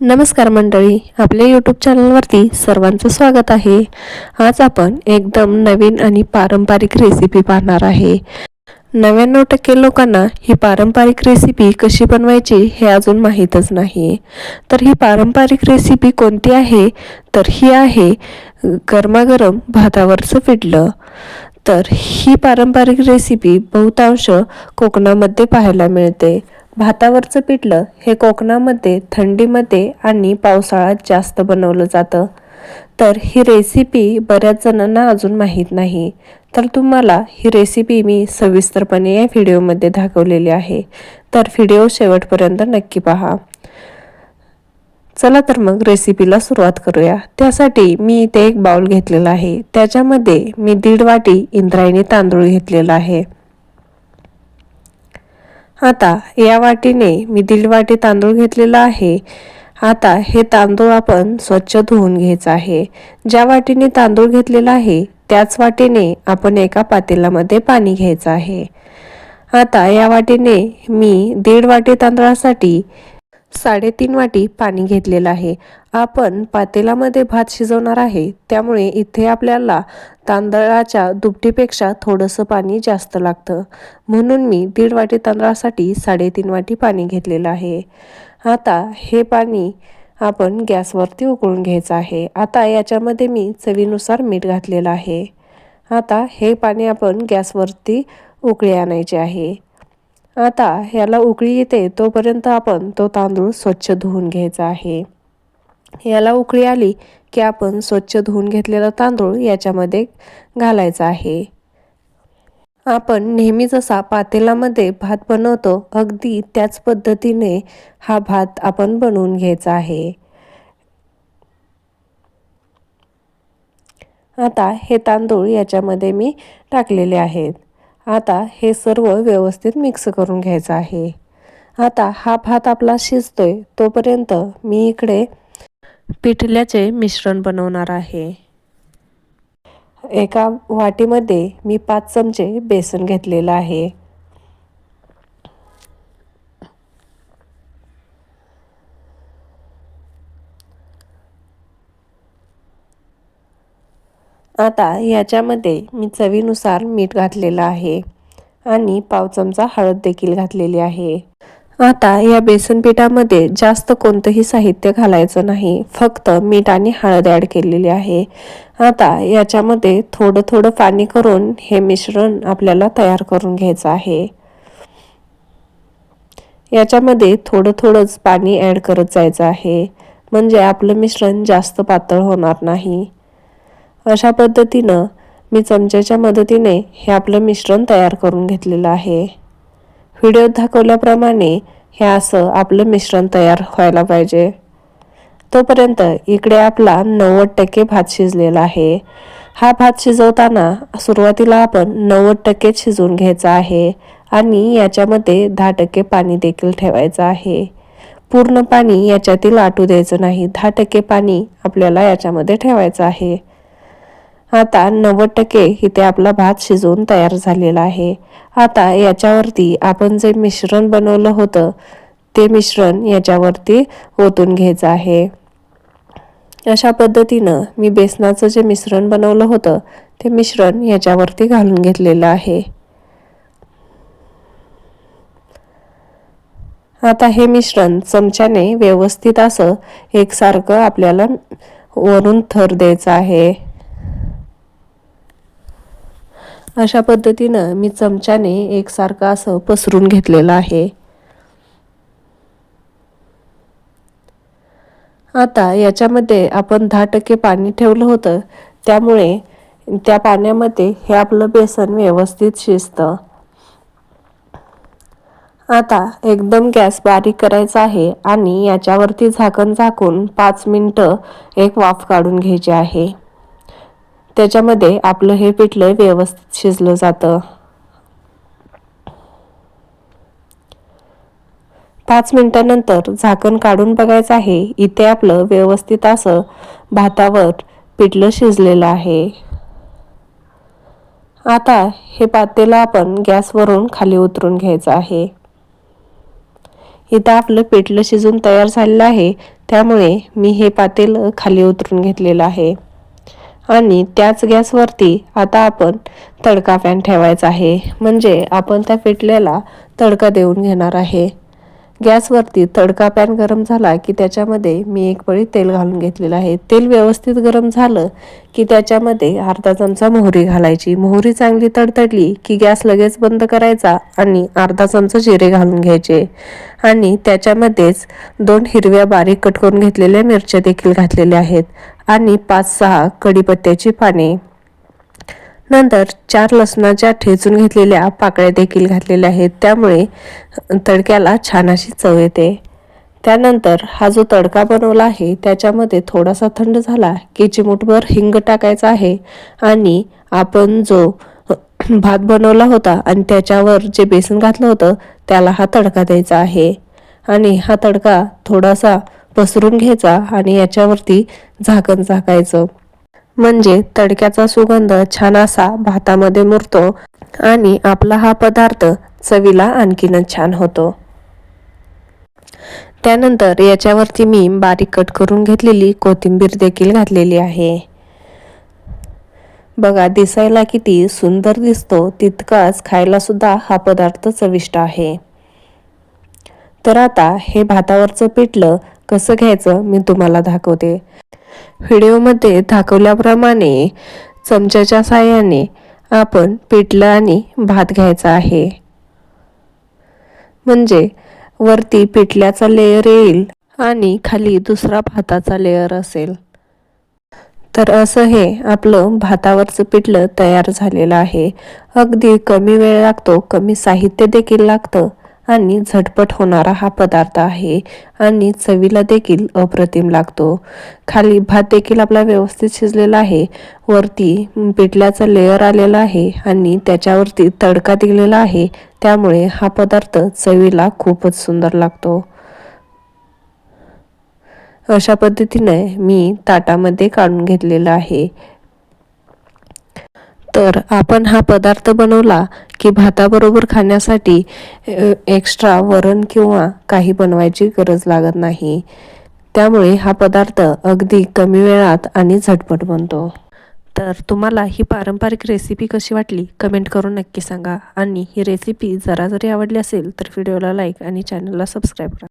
नमस्कार मंडळी आपल्या यूट्यूब चॅनलवरती सर्वांचं स्वागत आहे. आज आपण एकदम नवीन आणि पारंपरिक रेसिपी पाहणार आहे. नव्याण्णव टक्के लोकांना ही पारंपरिक रेसिपी कशी बनवायची हे अजून माहीतच नाही. तर ही पारंपरिक रेसिपी कोणती आहे? तर ही आहे गरमागरम भातावरचं पिठलं. तर ही पारंपरिक रेसिपी बहुतांश कोकणामध्ये पाहायला मिळते. भातावरचं पिठलं हे कोकणामध्ये थंडीमध्ये आणि पावसाळ्यात जास्त बनवलं जातं. तर ही रेसिपी बऱ्याच जणांना अजून माहीत नाही. तर तुम्हाला ही रेसिपी मी सविस्तरपणे या व्हिडिओमध्ये दाखवलेली आहे. तर व्हिडिओ शेवटपर्यंत नक्की पहा. चला तर मग रेसिपीला सुरुवात करूया. त्यासाठी मी इथे एक बाउल घेतलेला आहे. त्याच्यामध्ये मी दीड वाटी इंद्रायणी तांदूळ घेतलेला आहे. आता या वाटीने मी दीड वाटी तांदूळ घेतलेला आहे. आता हे तांदूळ आपण स्वच्छ धुवून घ्यायचं आहे. ज्या वाटीने तांदूळ घेतलेला आहे त्याच वाटीने आपण एका पातेलामध्ये पाणी घ्यायचं आहे. आता या वाटीने मी दीड वाटी तांदळासाठी साडेतीन वाटी पाणी घेतलेलं आहे. आपण पातेलामध्ये भात शिजवणार आहे. त्यामुळे इथे आपल्याला तांदळाच्या दुपटीपेक्षा थोडंसं पाणी जास्त लागतं. म्हणून मी दीड वाटी तांदळासाठी साडेतीन वाटी पाणी घेतलेलं आहे. आता हे पाणी आपण गॅसवरती उकळून घ्यायचं आहे. आता याच्यामध्ये मी चवीनुसार मीठ घातलेलं आहे. आता हे पाणी आपण गॅसवरती उकळी आणायचे आहे. आता ह्याला उकळी येते तोपर्यंत आपण तो तांदूळ स्वच्छ धुवून घ्यायचा आहे. याला उकळी आली की आपण स्वच्छ धुवून घेतलेला तांदूळ याच्यामध्ये घालायचा आहे. आपण नेहमी जसा पातेलामध्ये भात बनवतो अगदी त्याच पद्धतीने हा भात आपण बनवून घ्यायचा आहे. आता हे तांदूळ याच्यामध्ये मी टाकलेले आहेत. आता हे सर्व व्यवस्थित मिक्स करून घ्यायचं आहे. आता हा भात आपला शिजतोय तोपर्यंत मी इकडे पिठल्याचे मिश्रण बनवणार आहे. एका वाटीमध्ये मी पाच चमचे बेसन घेतलेलं आहे. आता याच्यामध्ये मी चवीनुसार मीठ घातलेलं आहे आणि पाव चमचा हळद देखील घातलेली आहे. आता या बेसन पिठामध्ये जास्त कोणतंही साहित्य घालायचं नाही फक्त मीठ आणि हळद ॲड केलेली आहे. आता याच्यामध्ये थोडं थोडं पाणी करून हे मिश्रण आपल्याला तयार करून घ्यायचं आहे. याच्यामध्ये थोडं थोडंच पाणी ॲड करत जायचं आहे म्हणजे आपलं मिश्रण जास्त पातळ होणार नाही. अशा पद्धतीनं मी चमच्याच्या मदतीने हे आपलं मिश्रण तयार करून घेतलेलं आहे. व्हिडिओत दाखवल्याप्रमाणे हे असं आपलं मिश्रण तयार व्हायला पाहिजे. तोपर्यंत इकडे आपला नव्वद टक्के भात शिजलेला आहे. हा भात शिजवताना सुरुवातीला आपण नव्वद टक्के शिजवून घ्यायचा आहे आणि याच्यामध्ये दहा टक्के पाणी देखील ठेवायचं आहे. पूर्ण पाणी याच्यातील आटू द्यायचं नाही. दहा टक्के पाणी आपल्याला याच्यामध्ये ठेवायचं आहे. आता नव्वद टक्के इथे आपला भात शिजवून तयार झालेला आहे. आता याच्यावरती आपण जे मिश्रण बनवलं होतं ते मिश्रण याच्यावरती ओतून घ्यायचं आहे. अशा पद्धतीनं मी बेसनाचं जे मिश्रण बनवलं होतं ते मिश्रण याच्यावरती घालून घेतलेलं आहे. आता हे मिश्रण चमच्याने व्यवस्थित असं एकसारखं आपल्याला वरून थर द्यायचं आहे. अशा पद्धतीनं मी चमच्याने एकसारखं असं पसरून घेतलेलं आहे. आता याच्यामध्ये आपण दहा टक्के पाणी ठेवलं होतं. त्यामुळे त्या पाण्यामध्ये हे आपलं बेसन व्यवस्थित शिजतं. आता एकदम गॅस बारीक करायचा आहे आणि याच्यावरती झाकण झाकून पाच मिनटं एक वाफ काढून घ्यायची आहे. त्याच्यामध्ये आपलं हे पिठलं व्यवस्थित शिजलं जातं. पाच मिनिटानंतर झाकण काढून बघायचं आहे इथे आपलं व्यवस्थित असं भातावर पिठलं शिजलेलं आहे. आता हे पातेला आपण गॅसवरून खाली उतरून घ्यायचं आहे. इथं आपलं पिठलं शिजून तयार झालेलं आहे त्यामुळे मी हे पातेलं खाली उतरून घेतलेलं आहे. आणि त्याच गॅसवरती आता आपण तडका पॅन ठेवायचा आहे. म्हणजे आपण त्या पिठल्याला तडका देऊन घेणार आहे. गॅसवरती तडका पॅन गरम झाला की त्याच्यामध्ये मी एक पळी तेल घालून घेतलेलं आहे. तेल व्यवस्थित गरम झालं की त्याच्यामध्ये अर्धा चमचा मोहरी घालायची. मोहरी चांगली तडतडली की गॅस लगेच बंद करायचा आणि अर्धा चमचा जिरे घालून घ्यायचे. आणि त्याच्यामध्येच दोन हिरव्या बारीक कट करून घेतलेल्या मिरच्या देखील घातलेल्या आहेत. आणि पाच सहा कढीपत्त्याची पाने. नंतर चार लसणाच्या ठेचून घेतलेल्या पाकळ्या देखील घातलेल्या आहेत. त्यामुळे तडक्याला छान अशी चव येते. त्यानंतर हा जो तडका बनवला आहे त्याच्यामध्ये थोडासा थंड झाला की चिमूटभर हिंग टाकायचा आहे आणि आपण जो भात बनवला होता आणि त्याच्यावर जे बेसन घातलं होतं त्याला हा तडका द्यायचा आहे. आणि हा तडका थोडासा पसरून घ्यायचा आणि याच्यावरती झाकण झाकायचं. म्हणजे तडक्याचा सुगंध छान असा भातामध्ये मुरतो आणि आपला हा पदार्थ चवीला आणखीनच छान होतो. त्यानंतर याच्यावरती मी बारीक कट करून घेतलेली कोथिंबीर देखील घातलेली आहे. बघा दिसायला किती सुंदर दिसतो तितकाच खायला सुद्धा हा पदार्थ चविष्ट आहे. तर आता हे भातावरचं पिठलं कसं घ्यायचं मी तुम्हाला दाखवते. व्हिडिओमध्ये दाखवल्याप्रमाणे चमच्याच्या साह्याने आपण पिठलं आणि भात घ्यायचा आहे. म्हणजे वरती पिठल्याचा लेयर येईल आणि खाली दुसरा भाताचा लेयर असेल. तर असं हे आपलं भातावरचं पिठलं तयार झालेलं आहे. अगदी कमी वेळ लागतो कमी साहित्य देखील लागतं. आणि झटपट होणारा हा पदार्थ आहे आणि चवीला देखील अप्रतिम लागतो. खाली भात देखील आपला व्यवस्थित शिजलेला आहे. वरती पिठल्याचा लेअर आलेला आहे आणि त्याच्यावरती तडका दिलेला आहे. त्यामुळे हा पदार्थ चवीला खूपच सुंदर लागतो. अशा पद्धतीने मी ताटामध्ये काढून घेतलेलं आहे. तर आपण हा पदार्थ बनवला की भाताबरोबर खाण्यासाठी एक्स्ट्रा वरण किंवा काही बनवायची गरज लागत नाही. त्यामुळे हा पदार्थ अगदी कमी वेळात आणि झटपट बनतो. तर तुम्हाला ही पारंपरिक रेसिपी कशी वाटली? कमेंट करून नक्की सांगा. आणि ही रेसिपी जरा जरी आवडली असेल तर व्हिडिओला लाईक आणि चॅनलला सबस्क्राईब करा.